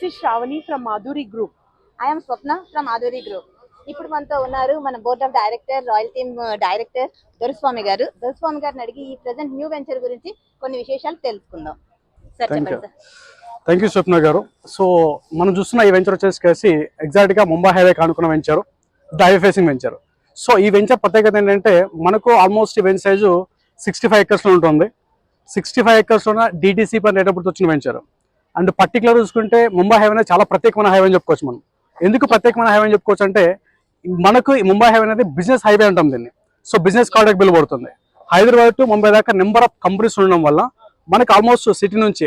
This is Shravani from Madhuri Group. I'm Swapna from Madhuri group ఇప్పుడు మనతో ఉన్నారు మన board of director royal team director Doraswamy garu. Doraswamy గారిని అడిగి ఈ ప్రెసెంట్ న్యూ వెంచర్ గురించి కొన్ని విశేషాలు తెలుసుకుందాం. సార్ చెప్పండి థ్యాంక్ యూ స్వప్న గారు. సో మనం చూస్తున్న ఈ వెంచర్ వచ్చేసి కలిసి ఎగ్జాక్ట్గా Mumbai highway కానుకున్న venture highway facing venture so ఈ వెంచర్ ప్రత్యేకత ఏంటంటే మనకు ఆల్మోస్ట్ ఈ వెంచర్ సైజు సిక్స్టీ ఫైవ్ ఎకర్స్లో ఉంటుంది. సిక్స్టీ ఫైవ్ ఎకర్స్లో డిటిసి పని రేటప్పుడు వచ్చిన వెంచర్ అండ్ పర్టికులర్ చూసుకుంటే ముంబై హైవే చాలా ప్రత్యేకమైన హైవే అని చెప్పుకోవచ్చు మనం. ఎందుకు ప్రత్యేకమైన హైవే అని చెప్పుకోవచ్చు అంటే మనకు ఈ ముంబై హైవే అనేది బిజినెస్ హైవే అంటాం దీన్ని. సో బిజినెస్ కాంటాక్ట్ బిల్ పడుతుంది హైదరాబాద్ టు ముంబై దాకా నెంబర్ ఆఫ్ కంపెనీస్ ఉండడం వల్ల మనకు ఆల్మోస్ట్ సిటీ నుంచి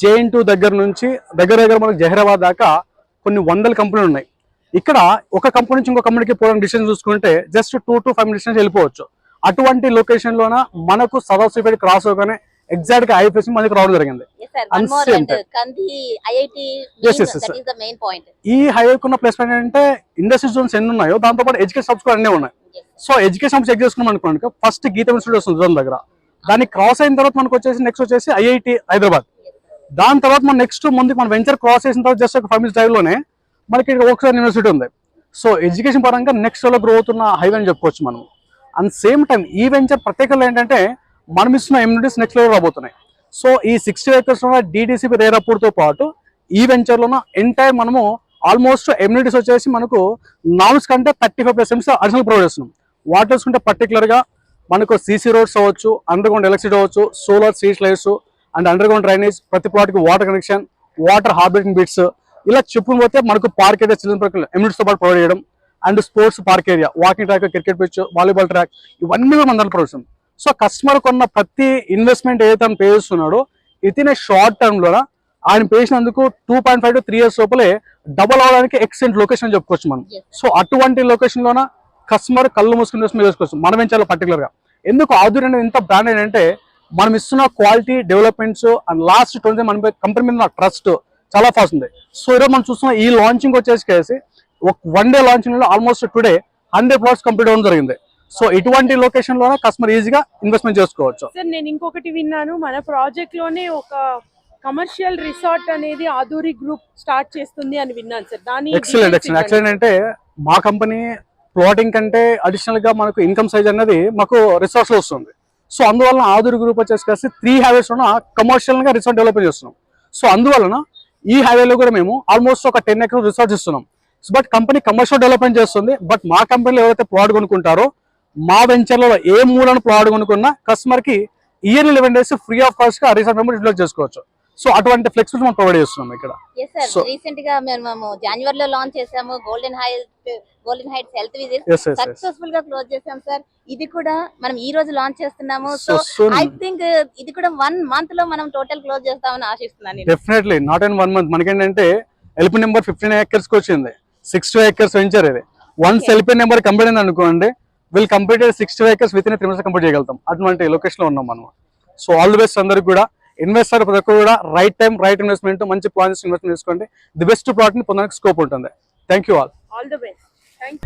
జేఎన్ టూ దగ్గర నుంచి దగ్గర దగ్గర మనకు జహీరాబాద్ దాకా కొన్ని వందల కంపెనీలు ఉన్నాయి. ఇక్కడ ఒక కంపెనీ నుంచి ఇంకో కంపెనీకి పోవడం డిస్టెన్స్ చూసుకుంటే just two to five distance వెళ్ళిపోవచ్చు. అటువంటి లొకేషన్లోన మనకు సదాశివపేట క్రాస్ అవగానే ఎగ్జాక్ట్గా ఐఫెస్ మనకి రావడం జరిగింది. ఈ హైవే ఉన్న ప్లేస్ ఏంటంటే ఇండస్ట్రీ జోన్స్ ఎన్ని ఉన్నాయో దాంతో పాటు ఎడ్యుకేషన్ హబ్స్ కూడా అన్నీ ఉన్నాయి. సో ఎడ్యుకేషన్ చెక్ చేసుకున్నాం అనుకోండి ఫస్ట్ గీత ఇన్స్టిట్యూట్ వస్తుంది జోన్ దగ్గర. దాన్ని క్రాస్ అయిన తర్వాత మనకు వచ్చేసి నెక్స్ట్ వచ్చేసి ఐఐటి హైదరాబాద్. దాని తర్వాత మనం నెక్స్ట్ ముందుకు మన వెంచర్ క్రాస్ చేసిన తర్వాత జస్ట్ ఒక ఫైవ్ మినిట్స్ డ్రైవ్లోనే మనకి ఓక్సర్ యూనివర్సిటీ ఉంది. సో ఎడ్యుకేషన్ పరంగా నెక్స్ట్లో గ్రో అవుతున్న హైవే అని చెప్పుకోవచ్చు మనం. అండ్ సేమ్ టైం ఈ వెంచర్ ప్రత్యేకత ఏంటంటే మనం ఇస్తున్న ఇమ్యూనిటీస్ నెక్స్ట్ లెవెల్ రాబోతున్నాయి. సో ఈ సిక్స్టీ ఏకర్స్లో డిడిసిపి రేరపూర్తో పాటు ఈ వెంచర్ లోన ఎంటైర్ మనము ఆల్మోస్ట్ ఎమ్యూనిటీస్ వచ్చేసి మనకు నాన్స్ కంటే thirty five percents additional provide చేస్తున్నాం. వాటర్ చూసుకుంటే పర్టికులర్గా మనకు సీసీ రోడ్స్ అవ్వచ్చు అండర్ గ్రౌండ్ ఎలక్ట్రిసిటీ అవ్వచ్చు solar street lights and under ground drainage ప్రతి ప్లాట్కి water connection water harvesting pits ఇలా చెప్పుకుని పోతే మనకు park area children park amenities పాటు ప్రొవైడ్ చేయడం and sports park area walking track cricket pitch volleyball track ఇవన్నీ కూడా మన దాంట్లో ప్రొవైడ్ చేస్తాం సో కస్టమర్ కొన్న ప్రతి ఇన్వెస్ట్మెంట్ ఏదైతే ఆయన పే చేస్తున్నాడో ఇతనే షార్ట్ టర్మ్లో ఆయన పే చేసినందుకు two point five to three years లోపలే డబల్ అవడానికి ఎక్సెంట్ లొకేషన్ చెప్పుకోవచ్చు మనం. సో అటువంటి లొకేషన్ లోన కస్టమర్ కళ్ళు మూసుకుని ఇన్వెస్ట్మెంట్ చేసుకోవచ్చు. మనం వెంచాలి పర్టికులర్గా. ఎందుకు ఆధుర్ అనేది ఇంత బ్రాండ్ ఏంటంటే మనం ఇస్తున్న quality developments and last twenty మన కంపెనీ మీద ట్రస్ట్ చాలా ఫాస్ట్ ఉంది. సో ఈరోజు మనం చూస్తున్న ఈ లాంచింగ్ వచ్చేసి ఒక one day లాంచింగ్లో almost today hundred plots complete అవ్వడం జరిగింది. సో ఇటువంటి లొకేషన్లోనే కస్టమర్ ఈజీగా ఇన్వెస్ట్మెంట్ చేసుకోవచ్చు. సార్ నేను ఇంకొకటి విన్నాను. మన ప్రాజెక్ట్లోనే ఒక కమర్షియల్ రిసార్ట్ అనేది ఆదూరి గ్రూప్ స్టార్ట్ చేస్తుంది అని విన్నాను సార్ దాని ఎక్సలెంట్ ఎక్సలెంట్. ఎక్సలెంట్ అంటే మా కంపెనీ ప్లాటింగ్ కంటే అడిషనల్గా మనకు ఇన్కమ్ సైజ్ అనేది మాకు రిసార్ట్స్లో వస్తుంది. సో అందువలన ఆదురి గ్రూప్ వచ్చేసి కలిసి త్రీ హైవేస్ ఉన్న కమర్షియల్గా రిసార్ట్ డెవలప్ చేస్తున్నాం. సో అందువలన ఈ హైవేలో కూడా మేము ఆల్మోస్ట్ ఒక టెన్ ఎకర్ రిసార్ట్స్ ఇస్తున్నాం. బట్ కంపెనీ కమర్షియల్ డెవలప్మెంట్ చేస్తుంది. బట్ మా కంపెనీలో ఎవరైతే ప్లాట్ కొనుక్కుంటారో మా వెంచర్లలో ఏ మూలను ప్లాట్ కొనుక్కున్నా కస్టమర్కి yearly eleven days free of కాస్ట్గా resort member utilise చేసుకోవచ్చు. సో అటువంటి ఫ్లెక్సిబిలిటీ మనం ప్రొవైడ్ చేస్తున్నాం ఇక్కడ. రీసెంట్గా మేము జనవరిలో లాంచ్ చేసాము golden height golden heights health visit సక్సెస్ఫుల్గా క్లోజ్ చేసాం సార్ ఇది కూడా మనం ఈ రోజు లాంచ్ చేస్తున్నాము. సో ఐ థింక్ ఇది కూడా వన్ మంత్లో మనం టోటల్ క్లోజ్ చేస్తామని ఆశిస్తున్నాను నేను. Definitely not in one month మనకేంటంటే ఎల్పి నెంబర్ ఫిఫ్టీన్ ఏకర్స్కి వచ్చింది. సిక్స్ టూ ఏకర్స్ వెంచర్ ఇది. వన్స్. ఎల్పి నెంబర్ కంప్లీట్ అయింది అనుకోండి will complete sixty vehicles within three months complete చేయగలుగుతాం. అటువంటి లొకేషన్లో ఉన్నాం మనం. సో ఆల్ ది బెస్ట్ అందరికి కూడా. ఇన్వెస్టర్ ప్రతి ఒక్కరు కూడా రైట్ టైం రైట్ ఇన్వెస్ట్మెంట్ మంచి ప్లాన్స్ ఇన్వెస్ట్మెంట్ చేసుకోండి ది బెస్ట్ ప్లాట్ పొందడానికి స్కోప్ ఉంటుంది. Thank you all all the best thank